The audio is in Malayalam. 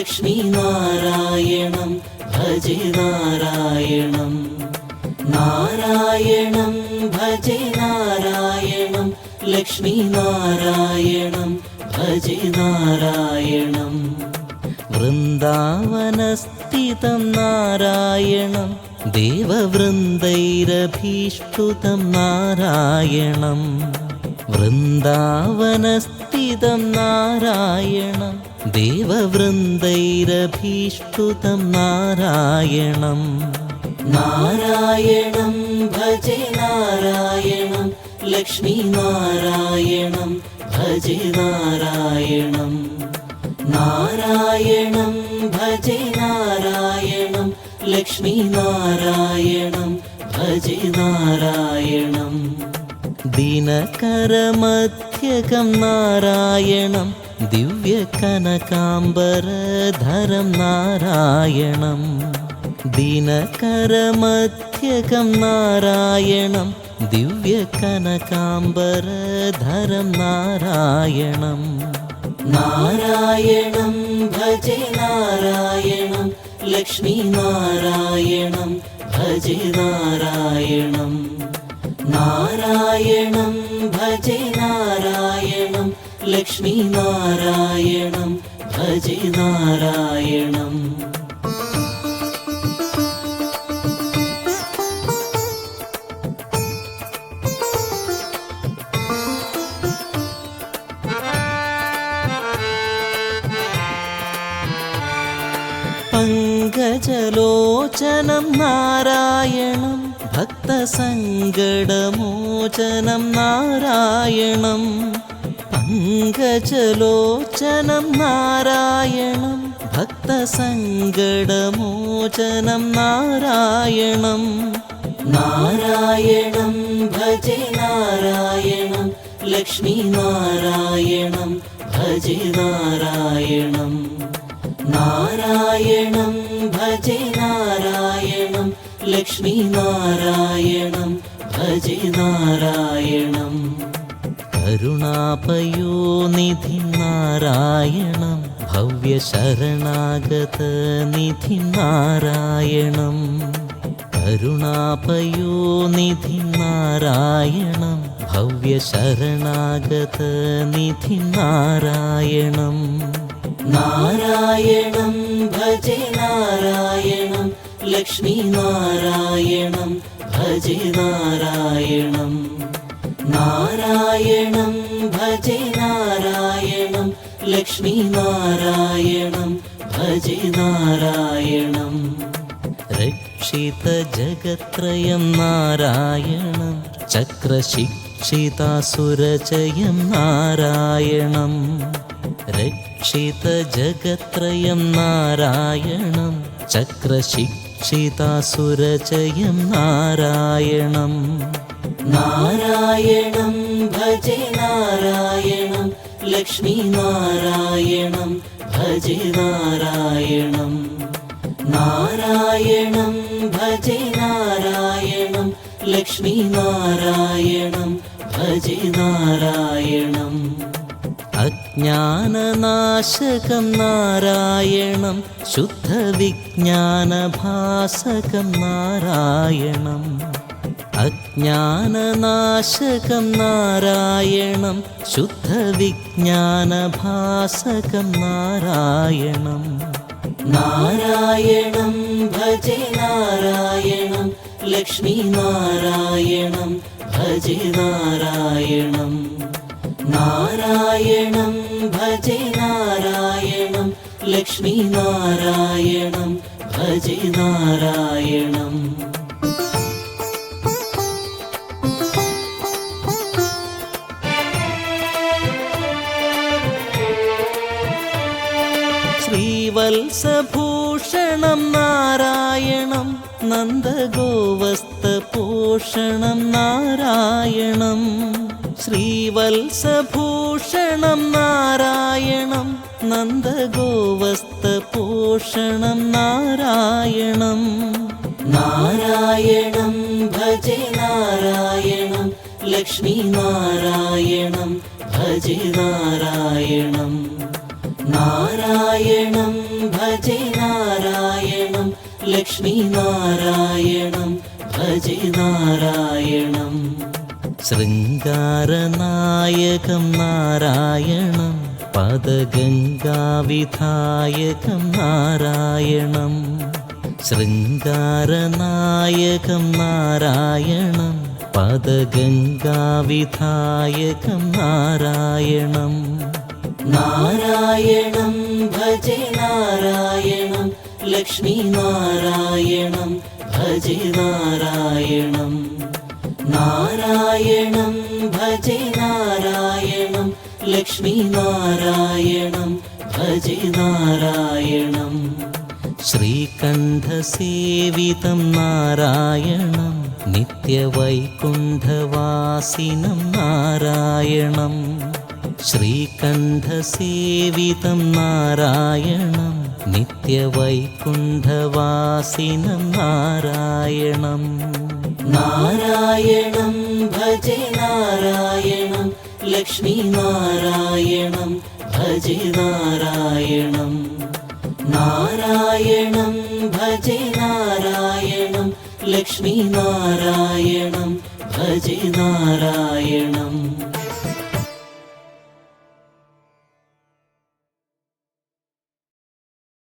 ലക്ഷ്മീനാരായണം ഭജ നാരായണം. നാരായണം ഭജ നാരായണം ലക്ഷ്മീനാരായണം ഭജ നാരായണം. വൃന്ദാവനസ്ഥിതം നാരായണം ദേവവൃന്ദൈരഭീഷ്ടുതം നാരായണം. വൃന്ദാവനസ്ഥിതം നാരായണം ദേവവൃന്ദൈരഭീഷ്ടുതം നാരായണം. നാരായണം ഭജ നാരായണം ലക്ഷ്മീനാരായണം ഭജ നാരായണം. നാരായണം ഭജ നാരായണം ലക്ഷ്മീനാരായണം ഭജ നാരായണം. ദിനകരമധ്യകം നാരായണം ദിവ്യകനകാംബരധരം നാരായണം. ദിനകരമധ്യകം നാരായണം ദിവ്യകനകാംബരധരം നാരായണം. നാരായണം ഭജ നാരായണം ലക്ഷ്മീനാരായണം ഭജ നാരായണം. नारायणं भजे नारायणं लक्ष्मीनारायणं भजे नारायणम् पङ्कजलोचनं नारायणम् ഭക്തസങ്കടമോചനം നാരായണം പങ്കജലോചനം നാരായണം ഭക്തസങ്കടമോചനം നാരായണം. നാരായണം ഭജ നാരായണം ലക്ഷ്മി നാരായണം ഭജ നാരായണം. നാരായണം ഭജ നാരായണം ലക്ഷ്മീനാരായണം ഭജെ നാരായണം. കരുണാപയോനിധി നാരായണം ഭവ്യശരണാഗതനിധി നാരായണം. കരുണാപയോനിധി നാരായണം ഭവ്യശരണാഗതനിധി നാരായണം. നാരായണം ഭജെ നാരായണം ലക്ഷ്മീനാരായണം ഭജെ നാരായണം. നാരായണം ഭജെ നാരായണം ലക്ഷ്മീനാരായണം ഭജെ നാരായണം. രക്ഷിതജഗത്രയം നാരായണം ചക്രശിക്ഷിതാസുരചയം നാരായണം. രക്ഷിതജഗത്രയം നാരായണം ചക്രശിക്ഷിതാസുരജയം നാരായണം. നാരായണം ഭജ നാരായണം. ലക്ഷ്മി നാരായണം ഭജ നാരായണം. നാരായണം ഭജ നാരായണം. ലക്ഷ്മി നാരായണം ഭജ നാരായണം. അജ്ഞാനനാശകം നാരായണം ശുദ്ധവിജ്ഞാനഭാസകം നാരായണം. അജ്ഞാനനാശകം നാരായണം ശുദ്ധവിജ്ഞാനഭാസകം നാരായണം. നാരായണം ഭജ നാരായണം ലക്ഷ്മീനാരായണം ഭജ നാരായണം. നാരായണം ഭജ നാരായണം ലക്ഷ്മീനാരായണം ഭജ നാരായണം. ശ്രീവത്സഭൂഷണം നാരായണം നന്ദഗോവസ്തപോഷണം നാരായണം. ശ്രീവത്സഭൂഷണം നാരായണം. നന്ദഗോവസ്തപോഷണം നാരായണം. നാരായണം ഭജെ നാരായണം. ലക്ഷ്മീനാരായണം ഭജെ നാരായണം. നാരായണം ഭജെ നാരായണം. ലക്ഷ്മി നാരായണം ഭജെ നാരായണം. ശൃംഗാരനായകം നാരായണം പദഗംഗാവിധായകം നാരായണം. ശൃംഗാരനായകം നാരായണം പദഗംഗാവിധായകം നാരായണം. നാരായണം ഭജെ നാരായണം लक्ष्मीनारायणं भजे नारायणं। नारायणं भजे नारायणं लक्ष्मीनारायणं भजे नारायणं। श्रीकण्ठसेवितं नारायणं नित्यवैकुण्ठवासिनं नारायणं। श्रीकण्ठसेवितं नारायणम् നിത്യവൈകുണ്ഠവാസിനം നാരായണം. നാരായണം ഭജ നാരായണം. ലക്ഷ്മി നാരായണം ഭജ നാരായണം. നാരായണം ഭജ നാരായണം. ലക്ഷ്മി നാരായണം ഭജ നാരായണം.